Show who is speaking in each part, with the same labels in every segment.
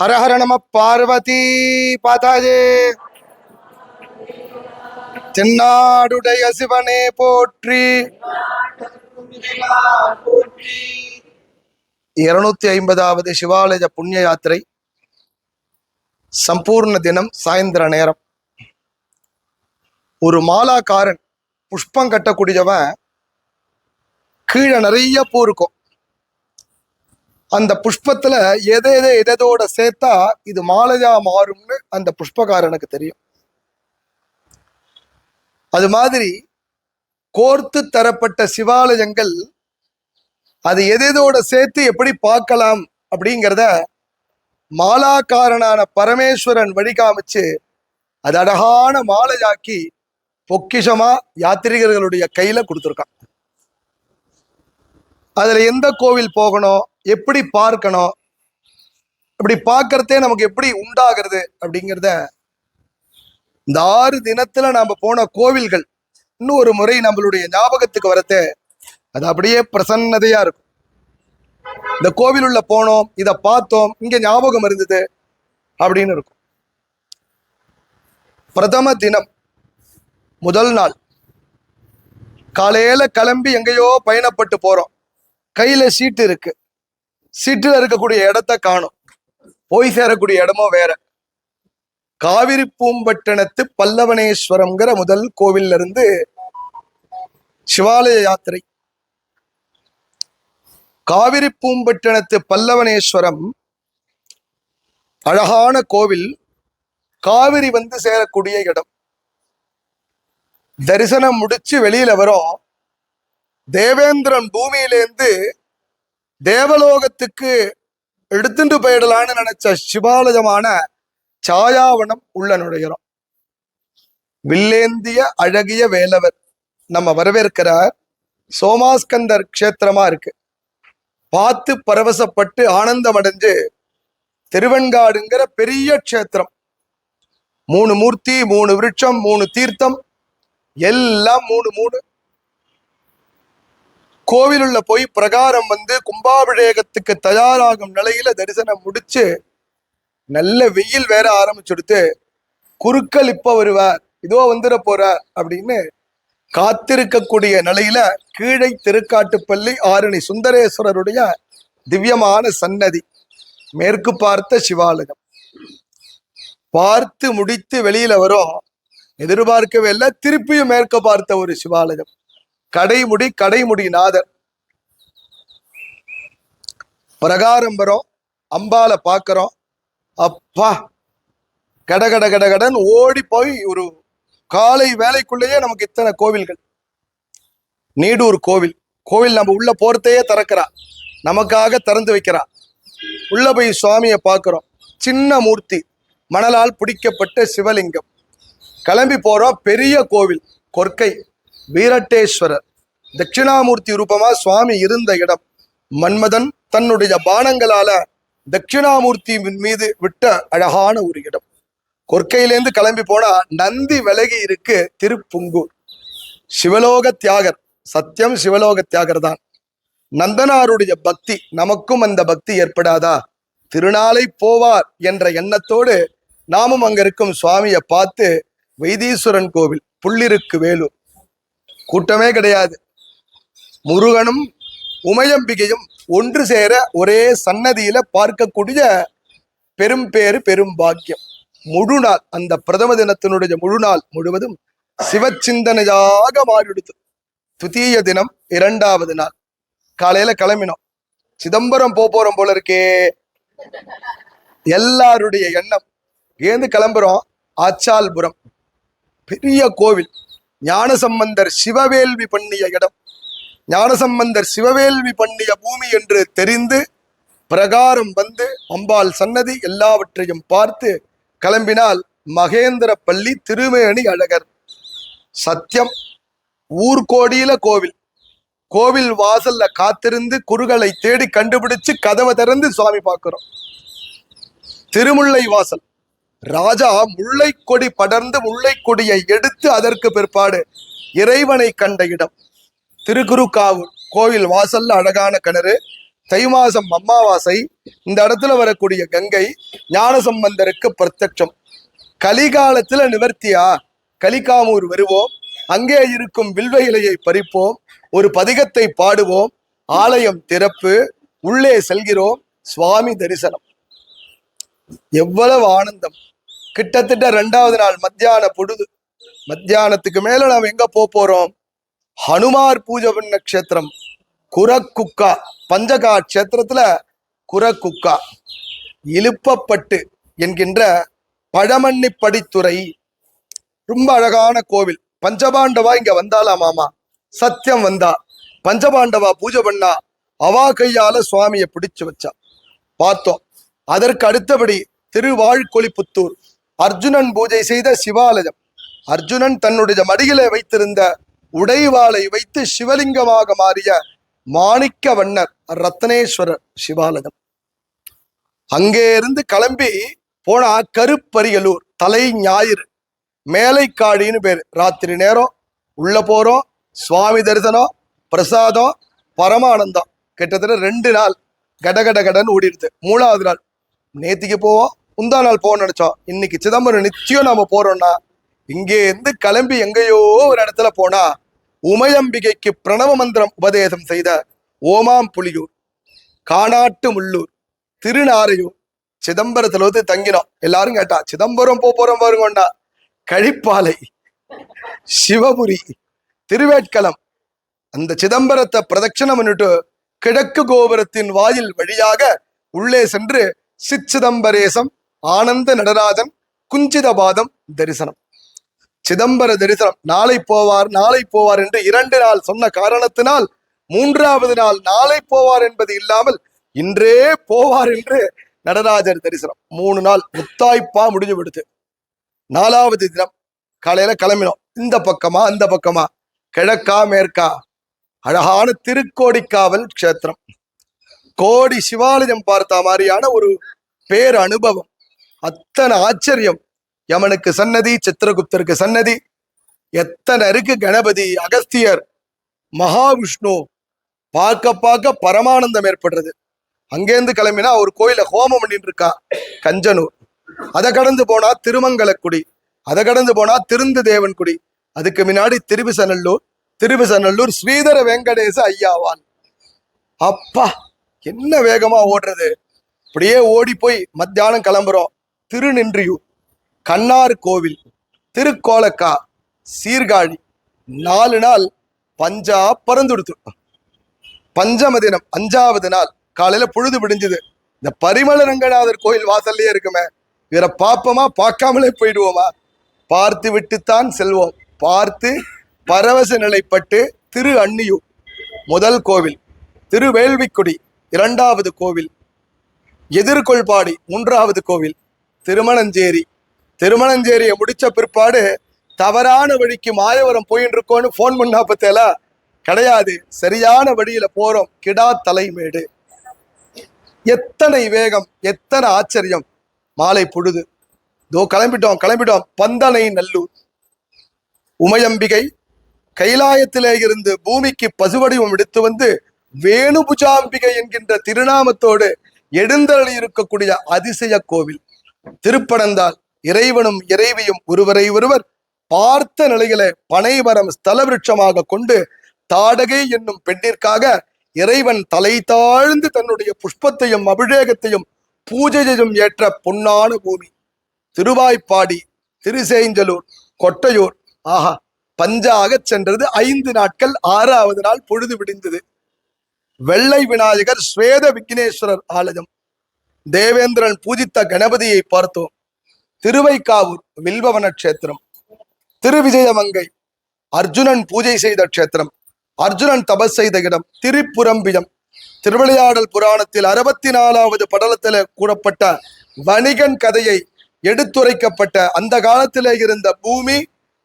Speaker 1: ஹரஹர நம பார்வதி பாதாஜே. தென்னாடுடைய சிவனே போற்றி. இருநூத்தி ஐம்பதாவது சிவாலய புண்ணிய யாத்திரை. சம்பூர்ண தினம் சாயந்தர நேரம். ஒரு மாலாக்காரன் புஷ்பம் கட்டக்கூடியவன் கீழே நிறைய பூ இருக்கும். அந்த புஷ்பத்துல எதை எதை எதோட சேர்த்தா இது மாலையா மாறும்னு அந்த புஷ்பகாரனுக்கு தெரியும். அது மாதிரி கோர்த்து தரப்பட்ட சிவாலயங்கள் அது எதோட சேர்த்து எப்படி பார்க்கலாம் அப்படிங்கிறத மாலாக்காரனான பரமேஸ்வரன் வழிகாமிச்சு அது அழகான மாலையாக்கி பொக்கிஷமா யாத்திரிகர்களுடைய கையில கொடுத்துருக்கான். அதில் எந்த கோவில் போகணும் எப்படி பார்க்கணும் இப்படி பார்க்கறதே நமக்கு எப்படி உண்டாகிறது அப்படிங்கிறத இந்த ஆறு தினத்தில் நாம் போன கோவில்கள் இன்னும் ஒரு முறை நம்மளுடைய ஞாபகத்துக்கு வரத்து அது அப்படியே பிரசன்னதையாக இருக்கும். இந்த கோவில் உள்ள போனோம் இதை பார்த்தோம் இங்கே ஞாபகம் இருந்தது அப்படின்னு இருக்கும். பிரதம தினம் முதல் நாள். காலையில் கிளம்பி எங்கேயோ பயணப்பட்டு போகிறோம் கையில சீட்டு இருக்கு. சீட்டுல இருக்கக்கூடிய இடத்த காணும். போய் சேரக்கூடிய இடமும் வேற. காவிரி பூம்பட்டினத்து பல்லவனேஸ்வரம்ங்கிற முதல் கோவில்ல இருந்து சிவாலய யாத்திரை. காவிரி பூம்பட்டினத்து பல்லவனேஸ்வரம் அழகான கோவில். காவிரி வந்து சேரக்கூடிய இடம். தரிசனம் முடிச்சு வெளியில வரும். தேவேந்திரன் பூமியிலேருந்து தேவலோகத்துக்கு எடுத்துட்டு போயிடலான்னு நினைச்ச சிவாலயமான சாயாவனம் உள்ள நுழைகிறோம் வில்லேந்திய அழகிய வேலவர் நம்ம வரவேற்கிறார். சோமாஸ்கந்தர் க்ஷேத்திரமா இருக்கு. பார்த்து பரவசப்பட்டு ஆனந்தம் அடைஞ்சு திருவெண்காடுங்கிற பெரிய க்ஷேத்திரம். மூணு மூர்த்தி மூணு விருட்சம் மூணு தீர்த்தம் எல்லாம் மூணு மூணு கோவிலுள்ள போய் பிரகாரம் வந்து கும்பாபிஷேகத்துக்கு தயாராகும் நிலையில தரிசனம் முடிச்சு நல்ல வெயில் வேற ஆரம்பிச்சுடுத்து குருக்கள் இப்ப வருவார் இதோ வந்துட போறார் அப்படின்னு காத்திருக்கக்கூடிய நிலையில கீழே திருக்காட்டுப்பள்ளி ஆரணி சுந்தரேஸ்வரருடைய திவ்யமான சன்னதி மேற்கு பார்த்த சிவாலயம். பார்த்து முடித்து வெளியில வரும். எதிர்பார்க்கவே இல்லை. திருப்பியும் மேற்க பார்த்த ஒரு சிவாலயம். கடைமுடி கடைமுடி நாதர் பிரகாரம் வரும் அம்பால பாக்குறோம். அப்பா கட கட கட கடன் ஓடி போய் ஒரு காலை வேலைக்குள்ளேயே நமக்கு இத்தனை கோவில்கள். நீடூர் கோவில். கோவில் நம்ம உள்ள போறதையே திறக்கிறா. நமக்காக திறந்து வைக்கிறா. உள்ள போய் சுவாமியை பார்க்குறோம் சின்ன மூர்த்தி மணலால் பிடிக்கப்பட்ட சிவலிங்கம். கிளம்பி போறோம் பெரிய கோவில் கொற்கை. வீரட்டேஸ்வரர். தட்சிணாமூர்த்தி ரூபமா சுவாமி இருந்த இடம். மன்மதன் தன்னுடைய பானங்களால தட்சிணாமூர்த்தி மீது விட்ட அழகான ஒரு இடம். கொற்கையிலேருந்து கிளம்பி போனா நந்தி விலகி இருக்கு திருப்புங்கூர். சிவலோக தியாகர் சத்தியம் சிவலோக தியாகர் தான். நந்தனாருடைய பக்தி நமக்கும் அந்த பக்தி ஏற்படாதா? திருநாளை போவார் என்ற எண்ணத்தோடு நாமும் அங்க இருக்கும் சுவாமியை பார்த்து வைத்தீஸ்வரன் கோவில் புள்ளிருக்கு வேலூர். கூட்டமே கிடையாது. முருகனும் உமையம்பிகையும் ஒன்று சேர ஒரே சன்னதியில பார்க்கக்கூடிய பெரும் பேரு பெரும் பாக்கியம். முழு நாள் அந்த பிரதம தினத்தினுடைய முழு நாள் முழுவதும் சிவச்சிந்தனையாக மாறிடுது துதீய தினம் இரண்டாவது நாள். காலையில கிளம்பினோம். சிதம்பரம் போறோம் போல இருக்கே. எல்லாருடைய எண்ணம். ஏந்து கிளம்புறோம். ஆச்சால்புரம். பெரிய கோவில். ஞானசம்பந்தர் சிவவேள்வி பண்ணிய இடம். ஞானசம்பந்தர் சிவவேள்வி பண்ணிய பூமி என்று தெரிந்து பிரகாரம் வந்து அம்பாள் சன்னதி எல்லாவற்றையும் பார்த்து கிளம்பினால் மகேந்திர பள்ளி திருமேனி அழகர். சத்தியம் ஊர்கோடியில கோவில். கோவில் வாசல்ல காத்திருந்து குறுகளை தேடி கண்டுபிடிச்சு கதவை திறந்து சுவாமி பார்க்கிறோம். திருமுல்லை வாசல். ராஜா முல்லை கொடி படர்ந்து முல்லை கொடியை எடுத்து அதற்கு பிற்பாடு இறைவனை கண்ட இடம். திருக்குறுக்காவூர் கோவில் வாசல்ல அழகான கிணறு. தை மாசம் அம்மாவாசை இந்த இடத்துல வரக்கூடிய கங்கை ஞானசம்பந்தருக்கு பிரத்யட்சம். கலிகாலத்துல நிவர்த்தியா? கலிகாமூர் வருவோம். அங்கே இருக்கும் வில்வ இலையை பறிப்போம். ஒரு பதிகத்தை பாடுவோம். ஆலயம் திறப்பு. உள்ளே செல்கிறோம். சுவாமி தரிசனம். எவ்வளவு ஆனந்தம். கிட்டத்தட்ட ரெண்டாவது நாள் மத்தியான பொழுது மத்தியானத்துக்கு மேல நாம் எங்க போறோம்? ஹனுமார் பூஜை பண்ண க்ஷேத்திரம் குரக்குக்கா பஞ்சகா கஷேத்திரத்துல குரக்குக்கா இழுப்பப்பட்டு என்கின்ற பழமண்ணி படித்துறை ரொம்ப அழகான கோவில். பஞ்சபாண்டவா இங்க வந்தாளா மாமா? சத்தியம் வந்தா. பஞ்சபாண்டவா பூஜை பண்ணா அவா கையால சுவாமியை பிடிச்சு வச்சா. பார்த்தோம். அதற்கு அடுத்தபடி திருவாழ்கொழிப்புத்தூர் அர்ஜுனன் பூஜை செய்த சிவாலயம். அர்ஜுனன் தன்னுடைய மடியிலே வைத்திருந்த உடைவாளை வைத்து சிவலிங்கமாக மாறிய மாணிக்க வண்ணர் ரத்னேஸ்வரர் சிவாலயம். அங்கே இருந்து கிளம்பி போனா கருப்பரியலூர் தலை ஞாயிறு மேலைக்காடின்னு பேர். ராத்திரி நேரம் உள்ள போறோம் சுவாமி தரிசனம் பிரசாதம் பரமானந்தம். கிட்டத்தட்ட ரெண்டு நாள் கடகட கடன் ஓடிடுது. மூணாவது நாள் நேத்திக்கு போவோம் முந்தா நாள் போகணும்னு நினைச்சோம். இன்னைக்கு சிதம்பரம் நிச்சயம் நாம போறோம்னா இங்கே இருந்து கிளம்பி எங்கேயோ ஒரு இடத்துல போனா உமையம்பிகைக்கு பிரணவ மந்திரம் உபதேசம் செய்த ஓமாம் புலியூர் காணாட்டு முள்ளூர் திருநாரையூர் சிதம்பரத்துல வந்து தங்கினோம். எல்லாரும் கேட்டா சிதம்பரம் போக போறோம் பாருங்கண்டா. கழிப்பாலை சிவபுரி திருவேட்களம் அந்த சிதம்பரத்தை பிரதட்சணம் பண்ணிட்டு கிழக்கு கோபுரத்தின் வாயில் வழியாக உள்ளே சென்று சிச்சிதம்பரேசம் ஆனந்த நடராஜன் குஞ்சிதபாதம் தரிசனம். சிதம்பர தரிசனம். நாளை போவார் நாளை போவார் என்று இரண்டு நாள் சொன்ன காரணத்தினால் மூன்றாவது நாள் நாளை போவார் என்பது இல்லாமல் இன்றே போவார் என்று நடராஜர் தரிசனம். மூணு நாள் முத்தாய்ப்பா முடிஞ்சு விடுது. நாலாவது தினம் காலையில கிளம்பினோம். இந்த பக்கமா அந்த பக்கமா? கிழக்கா மேற்கா? அழகான திருக்கோடிக்காவல் க்ஷேத்திரம். கோடி சிவாலயம் பார்த்த மாதிரியான ஒரு பேர் அனுபவம் அத்தனை ஆச்சரியம். யமனுக்கு சன்னதி சித்திரகுப்தருக்கு சன்னதி. எத்தனை இருக்கு கணபதி அகஸ்தியர் மகாவிஷ்ணு. பார்க்க பார்க்க பரமானந்தம் ஏற்படுறது. அங்கேருந்து கிளம்பினா ஒரு கோயில ஹோமம் பண்ணிட்டு இருக்கா கஞ்சனூர். அதை கடந்து போனா திருமங்கலக்குடி. அதை கடந்து போனா திருந்து தேவன்குடி அதுக்கு முன்னாடி திருவிசநல்லூர். திருவிசநல்லூர் ஸ்ரீதர வெங்கடேச ஐயாவான். அப்பா என்ன வேகமா ஓடுறது? அப்படியே ஓடி போய் மத்தியானம் கிளம்புறோம். திருநின்றியூர் கண்ணார் கோவில் திருக்கோலக்கா சீர்காழி நாலு நாள் பஞ்சா பறந்துடுத்து. பஞ்சம தினம் அஞ்சாவது நாள். காலையில பொழுது விடிஞ்சுது. இந்த பரிமள ரங்கநாதர் கோயில் வாசல்லையே இருக்குமே இவரை பார்ப்போமா பார்க்காமலே போயிடுவோமா? பார்த்து விட்டுத்தான் செல்வோம். பார்த்து பரவச நிலைப்பட்டு திரு அன்னியூர் முதல் கோவில். திருவேள்விக்குடி இரண்டாவது கோவில். எதிர்கொள்பாடி மூன்றாவது கோவில். திருமணஞ்சேரி. திருமணஞ்சேரியை முடிச்ச பிற்பாடு தவறான வழிக்கு மாயவரம் போயின்னு இருக்கோன்னு ஃபோன் பண்ணா பத்தேல கிடையாது. சரியான வழியில போறோம். கிடா தலைமேடு. எத்தனை வேகம் எத்தனை ஆச்சரியம். மாலை பொழுது. தோ கிளம்பிட்டோம் கிளம்பிட்டோம். பந்தனை நல்லூர். உமையம்பிகை கைலாயத்திலே இருந்து பூமிக்கு பசுவடிவம் எடுத்து வந்து வேணுபுஜாம்பிகை என்கின்ற திருநாமத்தோடு எழுந்தருளி இருக்கக்கூடிய அதிசய கோவில். திருப்பனந்தால் இறைவனும் இறைவியும் ஒருவரை ஒருவர் பார்த்த நிலையில பனைவரம் ஸ்தல விருட்சமாக கொண்டு தாடகை என்னும் பெண்ணிற்காக இறைவன் தலை தாழ்ந்து தன்னுடைய புஷ்பத்தையும் அபிஷேகத்தையும் பூஜையையும் ஏற்ற பொன்னான பூமி. திருவாய்ப்பாடி திருசேஞ்சலூர் கொட்டையூர். ஆஹா பஞ்சாக சென்றது ஐந்து நாட்கள் ஆறாவது நாள் பொழுது விடிந்தது. வெள்ளை விநாயகர் ஸ்வேத விக்னேஸ்வரர் ஆலயம். தேவேந்திரன் பூஜித்த கணபதியை பார்த்தோம். திருவைக்காவூர் வில்பவன க்ஷேத்திரம். திருவிஜயமங்கை அர்ஜுனன் பூஜை செய்த க்ஷேத்திரம். அர்ஜுனன் தபஸ் செய்த இடம் திரிபுரம்பியம் திருவிளையாடல் புராணத்தில் அறுபத்தி நாலாவது படலத்தில் கூறப்பட்ட வணிகன் கதையை எடுத்துரைக்கப்பட்ட அந்த காலத்திலே இருந்த பூமி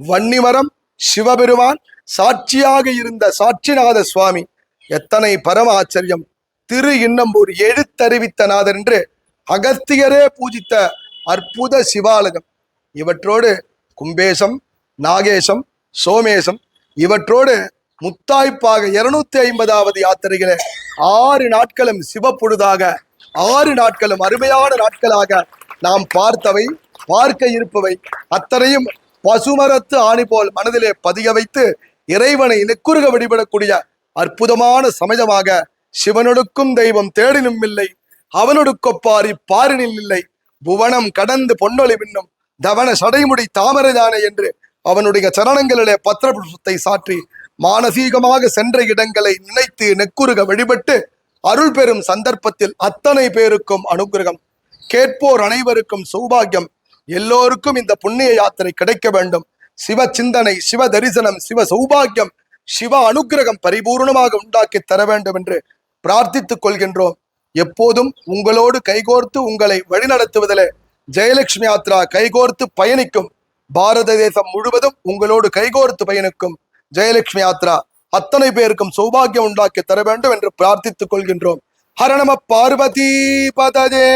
Speaker 1: வன்னிமரம் சிவபெருமான் சாட்சியாக இருந்த சாட்சிநாத சுவாமி எத்தனை பரம ஆச்சரியம் திரு இன்னம்பூர் எழுத்தறிவித்த நாதர் என்று அகஸ்தியரே பூஜித்த அற்புத சிவாலயம். இவற்றோடு கும்பேசம் நாகேசம் சோமேசம் இவற்றோடு முத்தாய்ப்பாக இருநூத்தி ஐம்பதாவது யாத்திரைகளை ஆறு நாட்களும் சிவப்பொழுதாக ஆறு நாட்களும் அருமையான நாட்களாக நாம் பார்த்தவை பார்க்க இருப்பவை. அத்தனையும் பசுமரத்து ஆணி போல் மனதிலே பதிய வைத்து இறைவனை நெக்குறுக வழிபடக்கூடிய அற்புதமான சமயமாக சிவனொடுக்கும் தெய்வம் தேடினும் இல்லை. அவனொடுக்கொப்பாரி பாரினில் இல்லை புவனம் கடந்து பொன்னொளி பின்னும் தவன சடைமுடி தாமரைதானே என்று அவனுடைய சரணங்களிலே பத்திரபுஷத்தை சாற்றி மானசீகமாக சென்ற இடங்களை நினைத்து நெக்குருக வழிபட்டு அருள் பெறும் சந்தர்ப்பத்தில் அத்தனை பேருக்கும் அனுகிரகம். கேட்போர் அனைவருக்கும் சௌபாகியம். எல்லோருக்கும் இந்த புண்ணிய யாத்திரை கிடைக்க வேண்டும். சிவ சிந்தனை சிவ தரிசனம் சிவ சௌபாகியம் சிவ அனுக்கிரகம் பரிபூர்ணமாக உண்டாக்கி தர வேண்டும் என்று பிரார்த்தித்துக் கொள்கின்றோம். எப்போதும் உங்களோடு கைகோர்த்து உங்களை வழிநடத்துவதில் ஜெயலட்சுமி யாத்ரா கைகோர்த்து பயணிக்கும். பாரத தேசம் முழுவதும் உங்களோடு கைகோர்த்து பயணிக்கும் ஜெயலட்சுமி யாத்ரா அத்தனை பேருக்கும் சௌபாகியம் உண்டாக்கி தர வேண்டும் என்று பிரார்த்தித்துக் கொள்கின்றோம். ஹரணம பார்வதி பதஜே.